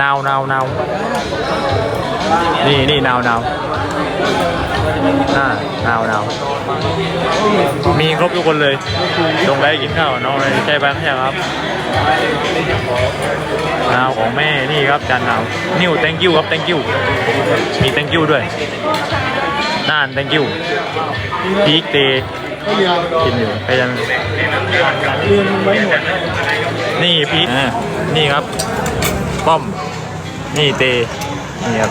นาวนาวนาวนี่นี่นาวนาวน่านาวนาวมีครบทุกคนเลยลงไปกินข้าวน้องเลยใช่บ้างใช่ครับนาวของแม่นี่ครับจานนาวนิว thank you ครับ thank you มี thank you ด้วยน่าน thank you พีกเตกินอยู่ไปยังนี่พีกนี่ครับป้อม นี่เตนี่ครับ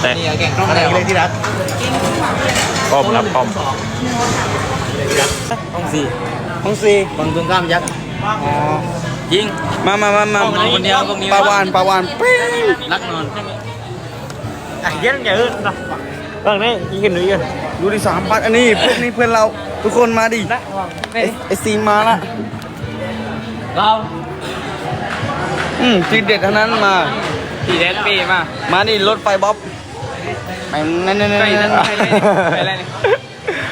แต่อะไรเลยที่รักป้อมครับป้อมห้องสี่ห้องสี่บังตรงข้ามยักษ์อ๋อยิงมามามามาคนเดียวพวกนี้ปลาวานปลาวานปิ้งรักนอนอะเย็นอย่าเอิ้นนะบางนี่ยิงกันหรือยังดูดิสามพันอันนี้พวกนี้เพื่อนเราทุกคนมาดิไอ้ไอซีมาละเรา อืมทีเด็ดทั้งนั้นมาพี่แดนปีมามาดิรถไฟบ๊อบไปนั่นนั่นนั่นไปนั่นไปเลยไปเลย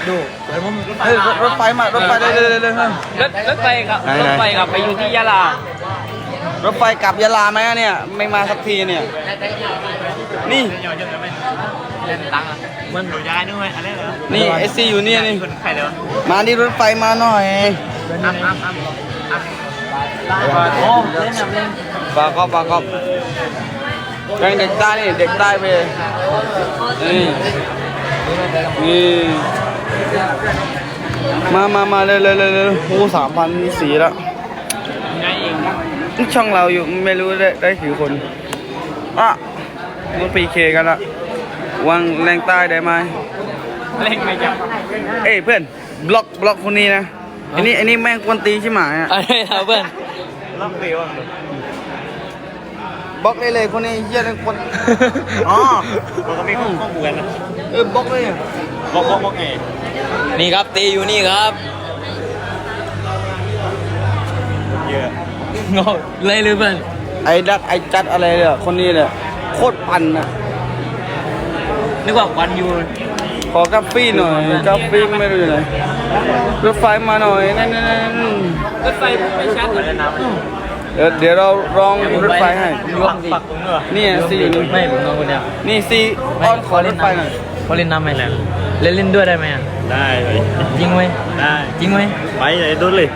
ดูเฮ้ยรถรถไฟมารถไฟเร็วเร็วเร็วเร็วรถรถไฟครับไหนรไหนถไฟครับไปอยู่ที่ยะลารถไฟกลับยะลาไหมอะเนี่ยไม่มาสักทีเนี่ย นี่เล่นตังค์มันอยู่ย้ายนึกไหมอะไรเหรอนี่เอซีอยู่เนี่ยนี่คนใครเด้อมาดิรถไฟมาหน่อยอ้ำอ้ำอ้ำ โอ้เล่นแบบเล่นปากอบปากอบแกงเด็กใต้นี่เด็กใต้ไปนี่นี่มามามาเร็วเร็วเร็วเร็วโอ้สามพันสี่แล้วไงเองนี่ช่องเราอยู่ไม่รู้ได้ได้กี่คนอะมันปีเคกันละวางแรงใต้ได้ไหมเล่นไม่จับเอ้ยเพื่อนบล็อกบล็อกคนนี้นะ อันนี้อันนี้แม่งกวนตีนใช่ไหมอะอะไรครับเพื่อนรับเดียวบล็อกเลยเลยคนนี้เหี้ยเลยคนอ๋อมันก็มีข้อข้อมูลนะเออบล็อกเลยอะบอกบอกบอกไงนี่ครับตีอยู่นี่ครับเยอะงอเลยหรือเปล่าไอ้ดักไอ้จัดอะไรเนี่ยคนนี้เนี่ยโคตรปั่นอะนึกว่าวันอยู่ ขอกาแฟหน่อยกาแฟไม่รู้อยู่ไหนรถไฟมาหน่อยนั่นนั่นนั่นรถไฟไปชัดเลยนะเดี๋ยวเดี๋ยวเราลองรถไฟให้ปักปักตรงเนื้อนี่ซีนี่ไม่ผมนอนคนเดียวนี่ซีอ้อนขอรถไฟหน่อยเขาเล่นน้ำไหมแล้วเล่นเล่นด้วยได้ไหมอะได้เลยจริงไหมได้จริงไหมไปเลยดุดเลย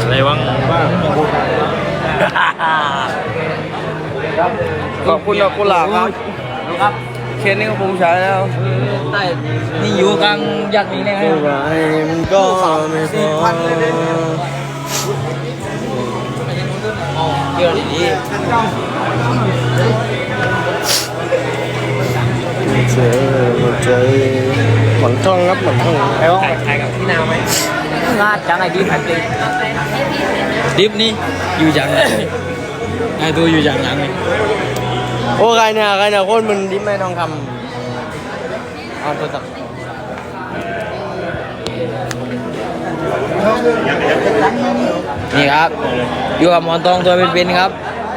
อะไรวังบ้างขอบคุณดอกกุหลาบครับครับ เคสนี้ก็ผมใช้แล้วใต้นี่อยู่กลางยักษ์นี้เลยครับมันก็ไม่สี่พันเลยเนี่ยเดี๋ยวดีเจอเจอหมันท่องครับหมันท่องไอ้ว่าถ่ายถ่ายกับพี่นาวไหมลาดจังไอ้ดิฟไอ้ดิฟดิฟนี่อยู่จังเลยไอ้ตัวอยู่จังหลังนี่ โอ้ใครเนี่ยใครเนี่ยคนมันดิ้มไม่ทองคเอาโทรศัพท์นี่ครับอยู่กับหมอนทองตัวเป็นๆครับ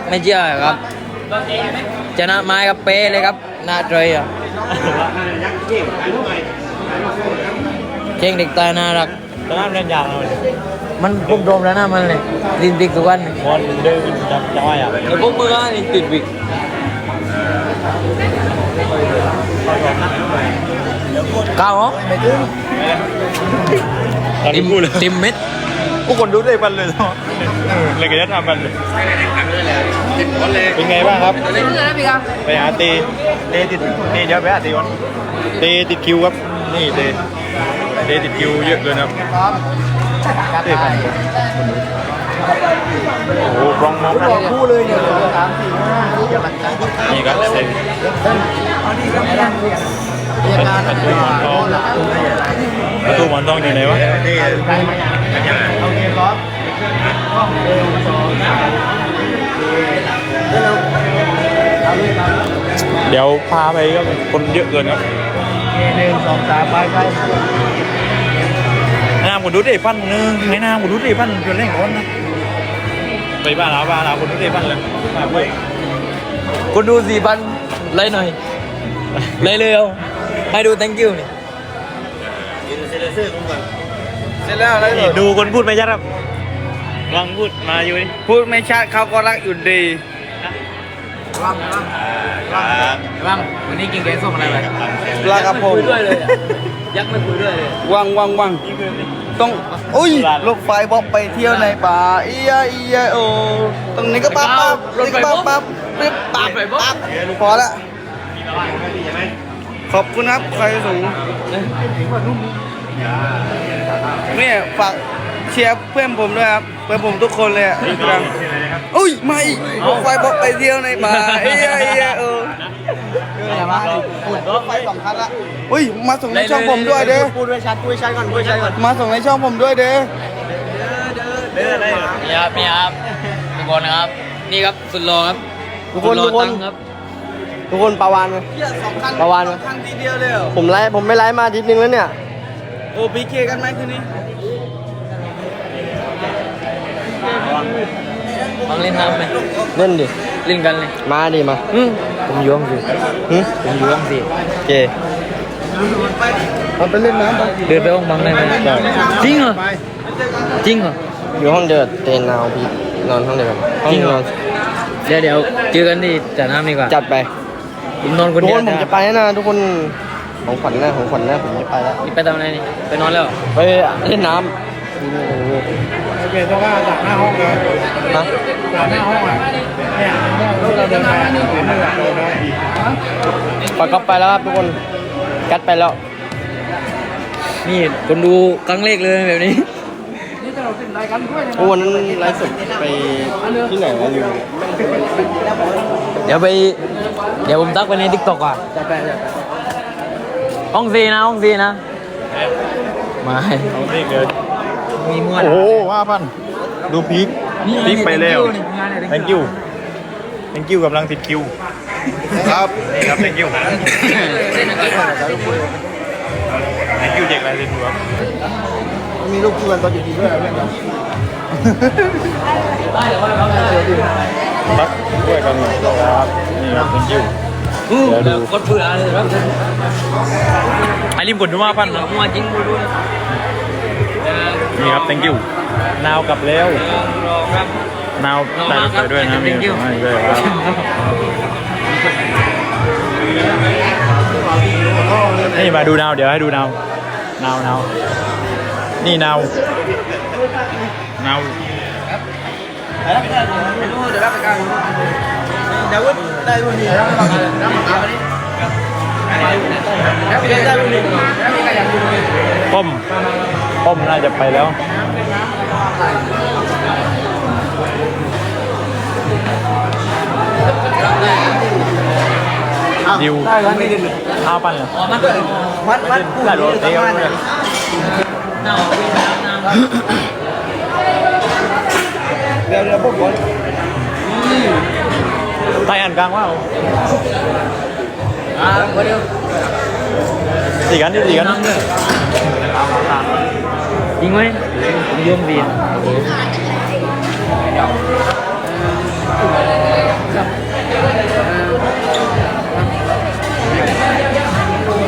ไม่เชื่อครับชนะไม้กับเป๊ะเลยครับหน้าเตยอะเก่งเด็กตายน่ารักำตอนนั้นเล่นยางเลยมันปุ๊บโดมแล้วนะมันเลยดินติกทุกวันบอลเดินจับจ้อยอะแล้วพวกมือนี่ติดวิก ก้าวเหรอตอนตินี้มพูดเลยติมเม็ดผู้คนดูได้บันเลยเนาะเลยก็จะทำบันเลยเป็นไงบ้างครับ ไปหาเตเตติดเตเดี๋ยวไปหาเตก่อนเตติดคิวครับ นี่เตเตติดคิวเยอะเลยนะครับเตพัน โอ้โหกรองมองกันคู่เลยเนี่ยนี่ครับเตประตูหมอนทองประตูหมอนทองอยู่ไหนวะเดี๋ยวพาไปก็คนเยอะเกินครับหนึ่งสองสามไปไปน้ำกูดูดไอ้พันหนึ่งให้น้ำกูดูดไอ้พันจนเล่นก้อนนะ ไปบ้านเราบ้านเรากูดูดไอ้พันเลยมาเว้ยคุณดูสี่พันเลยหน่อยเลยเร็วให้ดู thank you นี่เสร็จแล้วอะไรนี่ดูคนพูดไม่ชัดครับวังพูดมาอยู่ดิพูดไม่ชัดเขาก็รักอยู่ดีบ้างวันนี้กินแกงส้มอะไรไปปลากระพงคุยด้วยเลยอะ ยักษ์ไม่คุยด้วยเลยว่างว่างว่างต้องอุ้ยรถไฟบอกไปเที่ยวในป่าอียาอียาโอตรงนี้ก็ปั๊บปั๊บตรงนี้ก็ปั๊บปั๊บปั๊บปั๊บปั๊บพอละขอบคุณครับใครสูงเนี่ยฝากเชียร์เพื่อนผมด้วยครับเพื่อนผมทุกคนเลยอะครับ อุ้ยไม่รถไฟบอกไปเที่ยวในป่าอียาอียาโอรถไฟสองคันละอุ้ยมาส่งในช่องผมด้วยเด้อพูดด้วยชัดพูดชัดก่อนพูดชัดก่อนมาส่งในช่องผมด้วยเด้อนี่ครับนี่ครับทุกคนนะครับ นี่ครับสุดรอครับทุกคนสุดรอทุกคนตั้งครับทุกคนปลาวานไหมสองคันประวันสองคันทีเดียวเลยเหรอผมไลฟ์ผมไม่ไลฟ์มาอาทิตย์นึงแล้วเนี่ยโอ้พีเคกันไหมคืนนี้ ฟังเล่นน้ำไหมเล่นดิ เล่นกันเลยมาดิมาอืมผมยวงสิหึผมยวงสิโอเคมันไปเล่นน้ำไปเดินไปห้องบังได้ไหมจริงเหรอจริงเหรออยู่ห้องเดียวกับเตนนาวพี่นอนห้องเดียวกันห้องจริงเหรนออนเดี๋ยวเดี๋ยวเจอกันที่จ่าน้ำดีกว่าจัดไปผมนอนคทุนกเดีคยวนผมจะไปแล้วนะทุกคนของขวัญนะของขวัญนะผมจะไปแล้ว นี่ไปทำอะไรนี่ไปนอนแล้วเหรอไปเล่นน้ำ เปลี่ยนเสื้อผ้าจากหน้าห้องเลยฮะเดินไปไปก็ไปแล้วครับทุกคนกัดไปแล้ว นี่คนดูครั้งแรกเลยแบบนี้โอ้วันนั้นไลฟ์สดไปที่ไหนวะลืมเดี๋ยวไป เดี๋ยวผมตักไปในทิกตอกอะห้องซีนะห้องซีนะไม่เอาเรียกเลย มีมวดโอ้โหว่าพันดูพีคพีคไปแล้ว thank you thank you กำลังติดคิว ครับนี่ครับ thank you thank you เด็กอะไรเรียนรู้ครับมีลูกคู่กันตอนอยู่ดีด้วยเพื่อนเราพักด้วยกันครับนี่ครับ thank you เดี๋ยวดูกดเบื่อเลยครับไอ้ริมกดดูว่าพันนะมัวจริงกูด้วย นี่ครับ thank you นาวกลับแล้วรอครับนาวได้รถไปด้วยนะมี Thank you ส่งให้ด้วยครับนี่มาดูนาวเดี๋ยวให้ดูนาวนาว นาว นี่นาวนาวเดี๋ยวรับไปกันเดี๋ยวได้วันนี้แล้วมาแล้วมาเอาไปนี่แล้วไปได้วันนี้แล้วมีใครอยากดูไหมป้อม ป้อมน่าจะไปแล้วดิวได้วันนี้ดิข้าวปั้นเลยมัดวัดวัดผู้ได้หรญิถงเตี้ปยระมาณเลเนี่ยยหน้าวิ่งน้ำน้ำเดี๋ยวเดี๋ยวพวกคนใต้อันกลางว่าอ่าเดี๋ยวสี่กันที่สี่กันน้ำด้วย จริงไหมผมโยมดี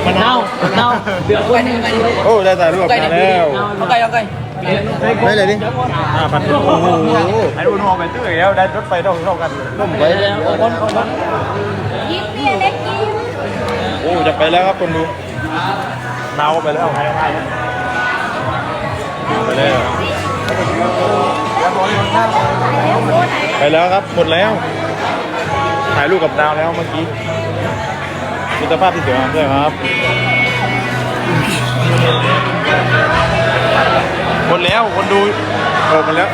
มันเน่าเน่าเดือดด้วยโอ้ได้ถ่ายรูปมาแล้วเอาไก่เอาไก่ไม่เลยดิห้าพันโอ้โหไอ้ดูนองไปตื้อแล้วได้รถไฟเท่าเท่ากันผมไปแล้วคนคนคนยิ้มเนี่ยเล็กยิ้มโอ้จะไปแล้วครับคนดูนาวไปแล้ว ไปแล้วไปแล้วครับ หมดแล้ว ถ่ายรูปกับดาวแล้วเมื่อกี้มิตรภาพที่สวยงามด้วยครับ หมดแล้วคนดูโอ้หมดแล้ว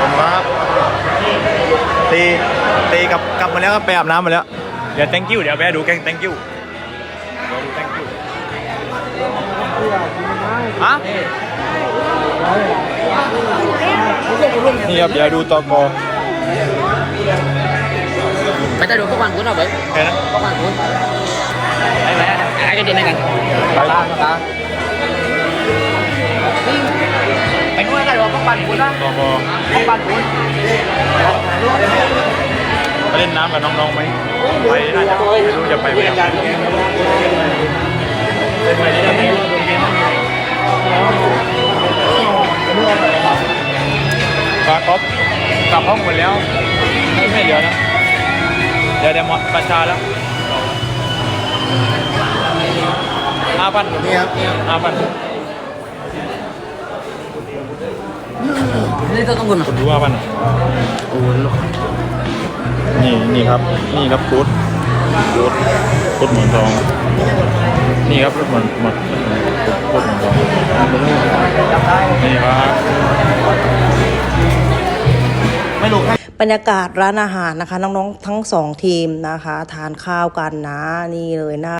ผมครับตีตีกลับกลับมาแล้วครับไปอาบน้ำมาแล้ว เดี๋ยว thank you เดี๋ยวไปดูแกง thank you เดี๋ยวดู thank you ฮะ นี่ครับเดี๋ยวดูตอกอไปจะดูพวกมันคุณเอาไปแค่นั้นพวกมันคุณไปไปไอ้กันดีในกันไปตามไปนู่นกันดูพวกมันคุณนะตอกอพวกมันคุณไปเล่นน้ำกับน้องๆไหมไปน่าจะไม่รู้จะไปไหมปลา ครบกลับห้องหมดแล้วไม่ไม่เหลือนะเดี๋ยวเดี๋ยวหมดประชาแล้วห้าพันนี่ครับห้าพันนี่ต้องคุณคุณดูห้าพันนี่นี่ครับ นี่ครับกูดกูดกูดหมอนทอง นี่ครับหมอนหมอนกูดหมอนทองนี่ครับ บรรยากาศร้านอาหารนะคะ น้องๆทั้งสองทีมนะคะ ทานข้าวกันนะ นี่เลยนะ